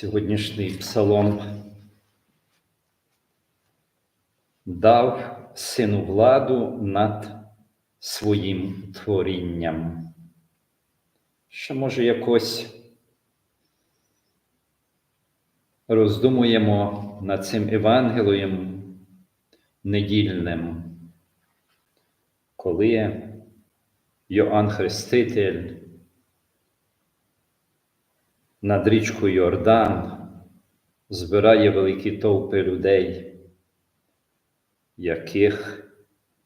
Сьогоднішній псалом. Дав сину владу над своїм творінням, що може якось роздумуємо над цим Евангелієм недільним, коли Йоанн Хреститель над річкою Йордан збирає великі товпи людей, яких,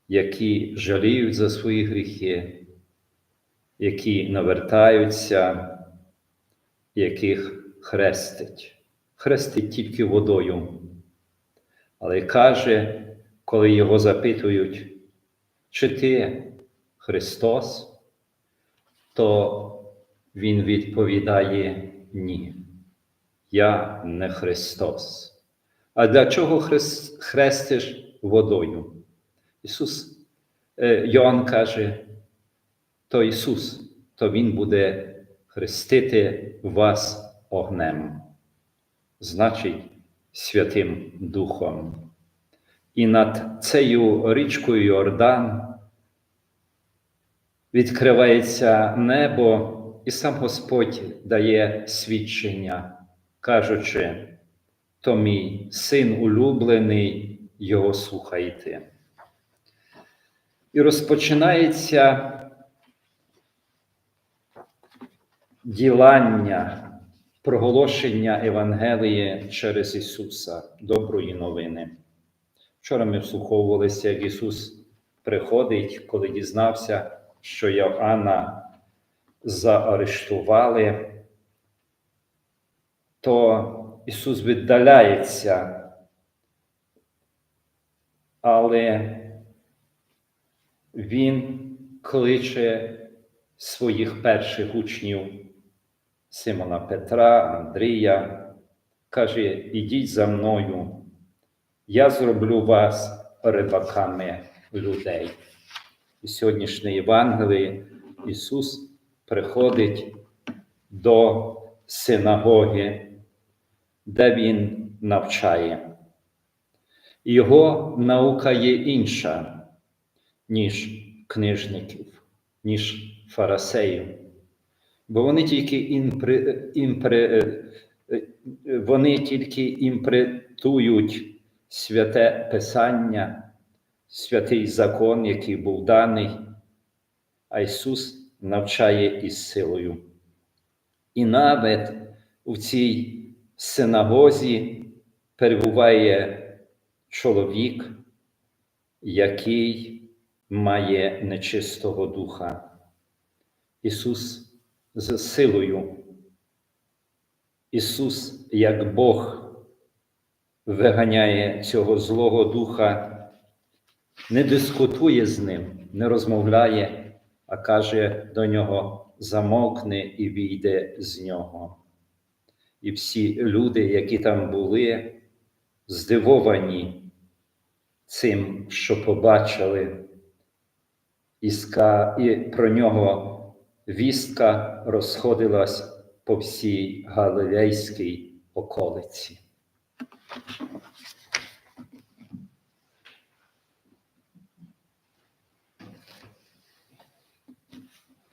які жаліють за свої гріхи, які навертаються, яких хрестить. Хрестить тільки водою. Але каже, коли його запитують, чи ти Христос, то він відповідає ні. Я не Христос. А для чого хрест, хрестиш водою? Ісус, е, Йоанн каже, то Ісус, то Він буде хрестити вас огнем, значить, Святим Духом. І над цією річкою Йордан відкривається небо, і сам Господь дає свідчення, кажучи, то мій син улюблений, його слухайте. І розпочинається ділання, проголошення Євангелії через Ісуса, доброї новини. Вчора ми вслуховувалися, як Ісус приходить, коли дізнався, що Йоанна заарештували, то Ісус віддаляється, але Він кличе своїх перших учнів Симона Петра, Андрія, каже: ідіть за мною, я зроблю вас рибаками людей. І сьогоднішнє Євангеліє Ісус приходить до синагоги, де Він навчає. Його наука є інша, ніж книжників, ніж фарасеїв. Бо вони тільки імпри, імпри, вони тільки імпретують святе Писання, святий закон, який був даний, а Ісус навчає із силою. І навіть у цій синагозі перебуває чоловік, який має нечистого духа. Ісус з силою. Ісус, як Бог, виганяє цього Злого Духа, не дискутує з ним, не розмовляє, а каже до нього: замовкни і війде з нього. І всі люди, які там були, здивовані цим, що побачили, і про нього вістка розходилась по всій Галилейській околиці.